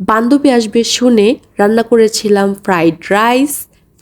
বান্ধবী আসবে শুনে রান্না করেছিলাম ফ্রাইড রাইস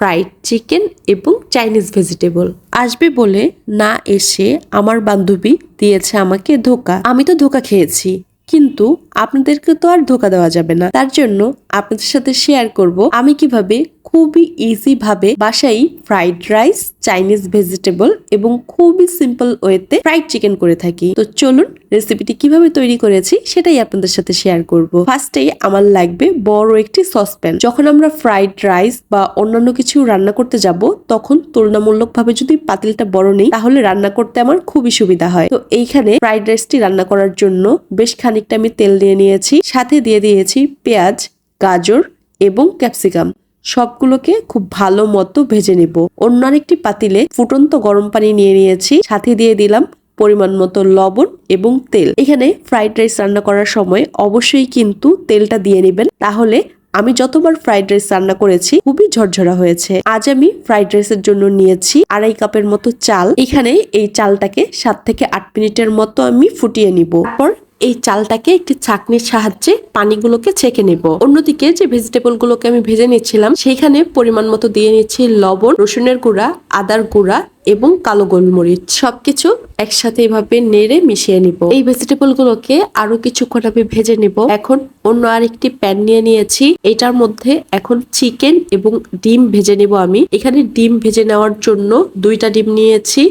ফ্রাইড চিকেন এবং চাইনিজ ভেজিটেবল আসবে বলে না এসে আমার বান্ধবী দিয়েছে আমাকে ধোকা। আমি তো ধোকা খেয়েছি। কিন্তু আপনাদেরকে তো আর ধোকা দেওয়া যাবে না। তার জন্য আপনাদের সাথে শেয়ার করব আমি কীভাবে খুবই ইজি ভাবে বাসায় ফ্রাইড রাইস চাইনিজ ভেজিটেবল এবং খুবই সিম্পল ওয়েতে ফ্রাইড চিকেন করে থাকি। তো চলুন রেসিপিটি কীভাবে তৈরি করেছি সেটাই আপনাদের সাথে শেয়ার করব। ফার্স্টে আমার লাগবে বড় একটি সসপ্যান যখন আমরা ফ্রাইড রাইস বা অন্যান্য কিছু রান্না করতে যাব, তখন তুলনামূলকভাবে যদি পাতিলটা বড় নেই, তাহলে রান্না করতে আমার খুবই সুবিধা হয়। তো এইখানে ফ্রাইড রাইসটি রান্না করার জন্য বেশ খানিকটা আমি তেল দিয়ে নিয়েছি, সাথে দিয়ে দিয়েছি পেঁয়াজ, গাজর এবং ক্যাপসিকাম। সবগুলোকে খুব ভালো মতো ভেজে নেব। অন্য আরেকটি পাতিলে ফুটন্ত গরম পানি নিয়ে নিয়েছি, সাথে দিয়ে দিলাম পরিমাণ মতো লবণ এবং তেল। এখানে ফ্রাইড রাইস রান্না করার সময় অবশ্যই কিন্তু তেলটা দিয়ে নেবেন, তাহলে আমি যতবার ফ্রাইড রাইস রান্না করেছি খুবই ঝরঝরা হয়েছে। আজ আমি ফ্রাইড রাইসের জন্য নিয়েছি আড়াই কাপের মতো চাল। এখানে এই চালটাকে সাত থেকে আট মিনিটের মতো আমি ফুটিয়ে নিব। তারপর এই চালটাকে একটি ছাকনির সাহায্যে পানিগুলোকে ছেঁকে নেব। অন্যদিকে যে ভেজিটেবল গুলোকে আমি ভেজে নিচ্ছিলাম, সেইখানে পরিমাণ মতো দিয়ে নিচ্ছি লবণ, রসুনের গুঁড়া, আদার গুঁড়া এবং কালো গোলমরিচ। সবকিছু একসাথে এভাবে নেড়ে মিশিয়ে নিব। এই ভেজিটেবল গুলোকে আরও কিছুক্ষণ আমি ভেজে নিব। এখন অন্য আরেকটি প্যান নিয়ে নিয়েছি। এটার মধ্যে এখন চিকেন এবং ডিম ভেজে নিব আমি। এখানে ডিম ভেজে নেওয়ার জন্য দুইটা ডিম নিয়েছি,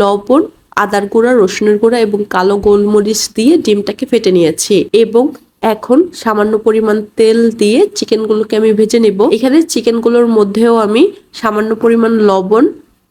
লবণ আদার গুঁড়া, রসুনের গুঁড়া এবং কালো গোলমরিচ দিয়ে ডিমটাকে ফেটে নিয়েছি এবং এখন সামান্য পরিমাণ তেল দিয়ে চিকেনগুলোকে আমি ভেজে নেব। এখানে চিকেনগুলোর মধ্যেও আমি সামান্য পরিমাণ লবণ,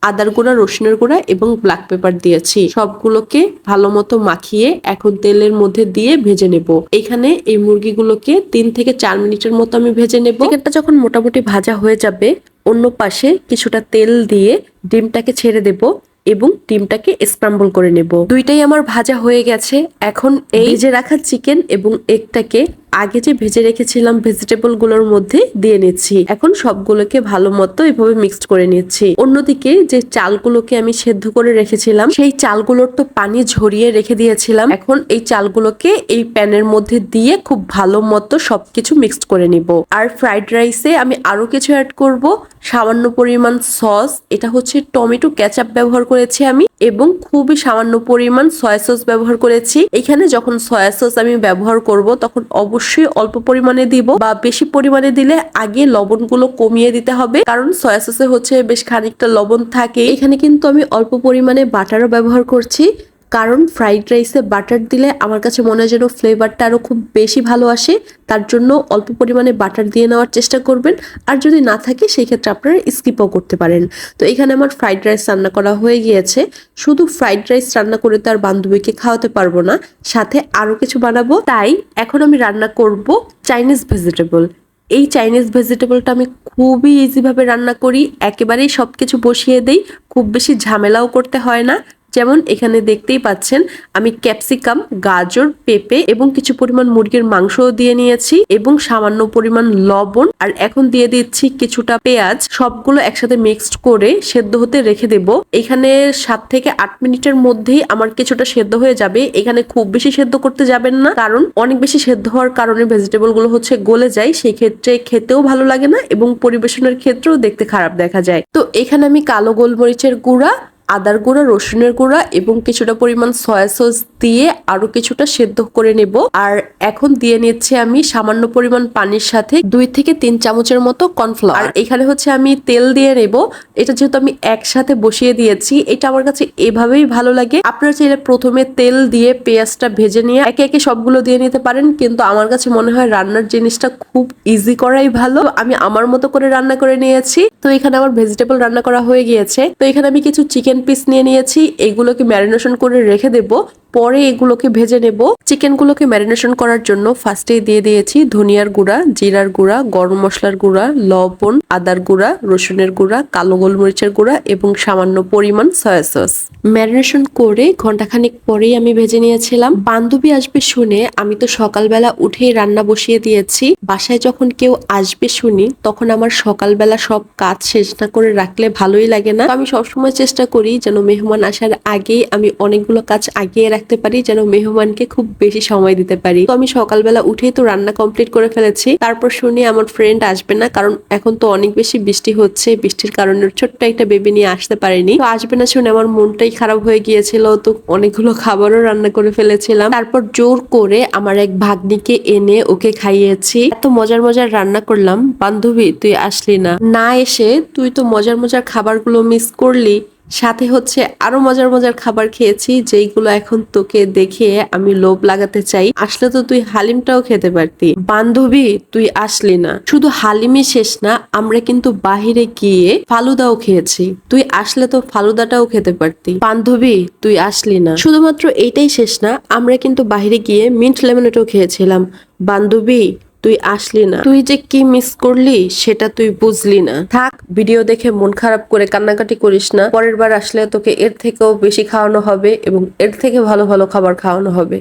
আদার গুঁড়া, রসুনের গুঁড়া এবং ব্ল্যাক পেপার দিয়েছি। সবগুলোকে ভালো মতো মাখিয়ে এখন তেলের মধ্যে দিয়ে ভেজে নেব। এখানে এই মুরগিগুলোকে তিন থেকে চার মিনিটের মতো আমি ভেজে নেব। চিকেনটা যখন মোটামুটি ভাজা হয়ে যাবে, অন্য পাশে কিছুটা তেল দিয়ে ডিমটাকে ছেড়ে দেব। এবং ডিমটাকে স্ক্রাম্বল করে নেব। দুইটাই আমার ভাজা হয়ে গেছে। এখন এই যে রাখা চিকেন এবং এগটাকে আগে যে ভেজে রেখেছিলাম ভেজিটেবলগুলোর মধ্যে দিয়ে নিচ্ছি। এখন সবগুলোকে ভালো মতো এভাবে মিক্সড করে নিচ্ছি। অন্যদিকে যে চালগুলোকে আমি সেদ্ধ করে রেখেছিলাম, সেই চালগুলোর তো পানি ঝরিয়ে রেখে দিয়েছিলাম। এখন এই চালগুলোকে এই প্যানের মধ্যে দিয়ে খুব ভালো মতো সবকিছু মিক্সড করে নিব। আর ফ্রাইড রাইসে আমি আরও কিছু অ্যাড করব। সামান্য পরিমাণ সস এটা হচ্ছে টমেটো ক্যাচাপ ব্যবহার করেছি আমি এবং খুবই সামান্য পরিমাণ সয়া সস ব্যবহার করেছি। এখানে যখন সয়া সস আমি ব্যবহার করব, তখন অবশ্যই অল্প পরিমাণে দিব বা বেশি পরিমাণে দিলে আগে লবণগুলো কমিয়ে দিতে হবে। কারণ সয়া সসে হচ্ছে বেশ খানিকটা লবণ থাকে। এখানে কিন্তু আমি অল্প পরিমাণে বাটারও ব্যবহার করছি। কারণ ফ্রাইড রাইসে বাটার দিলে আমার কাছে মনে হয় যেন ফ্লেভারটা আরও খুব বেশি ভালো আসে। তার জন্য অল্প পরিমাণে বাটার দিয়ে নেওয়ার চেষ্টা করবেন। আর যদি না থাকে, সেই ক্ষেত্রে আপনারা স্কিপও করতে পারেন। তো এখানে আমার ফ্রাইড রাইস রান্না করা হয়ে গিয়েছে। শুধু ফ্রাইড রাইস রান্না করে তো আর বান্ধবীকে খাওয়াতে পারব না। সাথে আরও কিছু বানাবো। তাই এখন আমি রান্না করব চাইনিজ ভেজিটেবল এই চাইনিজ ভেজিটেবলটা আমি খুবই ইজিভাবে রান্না করি। একেবারেই সব কিছু বসিয়ে দেই। খুব বেশি ঝামেলাও করতে হয় না। যেমন এখানে দেখতেই পাচ্ছেন, আমি ক্যাপসিকাম, গাজর, পেঁপে এবং কিছু পরিমাণ মুরগির মাংসও দিয়ে নিয়েছি এবং সামান্য পরিমাণ লবণ আর এখন দিয়ে দিচ্ছি কিছুটা পেঁয়াজ। সবগুলো একসাথে মিক্সড করে সেদ্ধ হতে রেখে দেব। এখানে সাত থেকে আট মিনিটের মধ্যেই আমার কিছুটা সেদ্ধ হয়ে যাবে। এখানে খুব বেশি সেদ্ধ করতে যাবেন না, কারণ অনেক বেশি সেদ্ধ হওয়ার কারণে ভেজিটেবলগুলো হচ্ছে গলে যায়। সেই ক্ষেত্রে খেতেও ভালো লাগে না এবং পরিবেশনের ক্ষেত্রেও দেখতে খারাপ দেখা যায়। তো এখানে আমি কালো গোলমরিচের গুঁড়া আদার গুঁড়া, রসুনের গুঁড়া এবং কিছুটা পরিমাণ সয়া সস দিয়ে আরও কিছুটা সেদ্ধ করে নেব। আর এখন দিয়ে নিচ্ছি আমি সামান্য পরিমাণ পানির সাথে দুই থেকে তিন চামচের মতো কর্নফ্লাওয়ার আর এখানে হচ্ছে আমি তেল দিয়ে নেব। এটা যেহেতু আমি একসাথে বসিয়ে দিয়েছি, এটা আমার কাছে এভাবেই ভালো লাগে। আপনারা চাইলে প্রথমে তেল দিয়ে পেঁয়াজটা ভেজে নিয়ে একে একে সবগুলো দিয়ে নিতে পারেন, কিন্তু আমার কাছে মনে হয় রান্নার জিনিসটা খুব ইজি করাই ভালো। আমি আমার মতো করে রান্না করে নিয়েছি। তো এখানে আমার ভেজিটেবল রান্না করা হয়ে গিয়েছে। তো এখানে আমি কিছু চিকেন পিস নিয়ে নিয়েছি এগুলোকে ম্যারিনেশন করে রেখে দেব। পরে এগুলোকে ভেজে নেব। চিকেনগুলোকে ম্যারিনেশন করার জন্য ফার্স্টেই দিয়ে দিয়েছি ধনিয়ার গুঁড়া, জিরার গুঁড়া, গরম মশলার গুঁড়া, লবণ, আদার গুঁড়া, রসুনের গুঁড়া, কালো গোলমরিচের গুঁড়া এবং সামান্য পরিমাণ সয়া সস। ম্যারিনেশন করে ঘন্টাখানিক পরেই আমি ভেজে নিয়েছিলাম। বান্ধবী আসবে শুনে আমি তো সকালবেলা উঠেই রান্না বসিয়ে দিয়েছি। বাসায় যখন কেউ আসবে শুনি, তখন আমার সকালবেলা সব কাজ শেষ না করে রাখলে ভালোই লাগে না। আমি সবসময় চেষ্টা করি যেন মেহমান আসার আগেই আমি অনেকগুলো কাজ আগিয়ে রাখি। রাখতে পারি, যেন মেহমানকে খুব বেশি সময় দিতে পারি। তো আমি সকালবেলা উঠেই তো রান্না কমপ্লিট করে ফেলেছি। তারপর শুনি আমার ফ্রেন্ড আসবে না, কারণ এখন তো অনেক বেশি বৃষ্টি হচ্ছে। বৃষ্টির কারণে ছোট্ট একটা বেবি নিয়ে আসতে পারেনি। তো আসবে না শুনে আমার মনটাই খারাপ হয়ে গিয়েছিল। তো অনেকগুলো খাবারও রান্না করে ফেলেছিলাম। তারপর জোর করে আমার এক ভাগ্নিকে এনে ওকে খাইয়েছি। এত মজার মজার রান্না করলাম। বান্ধবী, তুই আসলি না। না এসে তুই তো মজার মজার খাবারগুলো মিস করলি। সাথে হচ্ছে আরও মজার মজার খাবার খেয়েছি, যেইগুলো এখন তোকে দেখে আমি লোভ লাগাতে চাই। আসলে তো তুই হালিমটাও খেতে পারতি। বান্ধবী, তুই আসলি না। শুধু হালিমই শেষ না, আমরা কিন্তু বাহিরে গিয়ে ফালুদাও খেয়েছি। তুই আসলে তো ফালুদাটাও খেতে পারতি। বান্ধবী, তুই আসলি না। শুধুমাত্র এইটাই শেষ না, আমরা কিন্তু বাহিরে গিয়ে মিন্ট লেমনেটও খেয়েছিলাম। বান্ধবী তুই আসলি না। তুই যে কি মিস করলি, সেটা তুই বুঝলি না। থাক ভিডিও দেখে মন খারাপ করে কান্নাকাটি করিস না। পরের বার আসলে তোকে এর থেকেও বেশি খাওয়ানো হবে এবং এর থেকে ভালো ভালো খাবার খাওয়ানো হবে।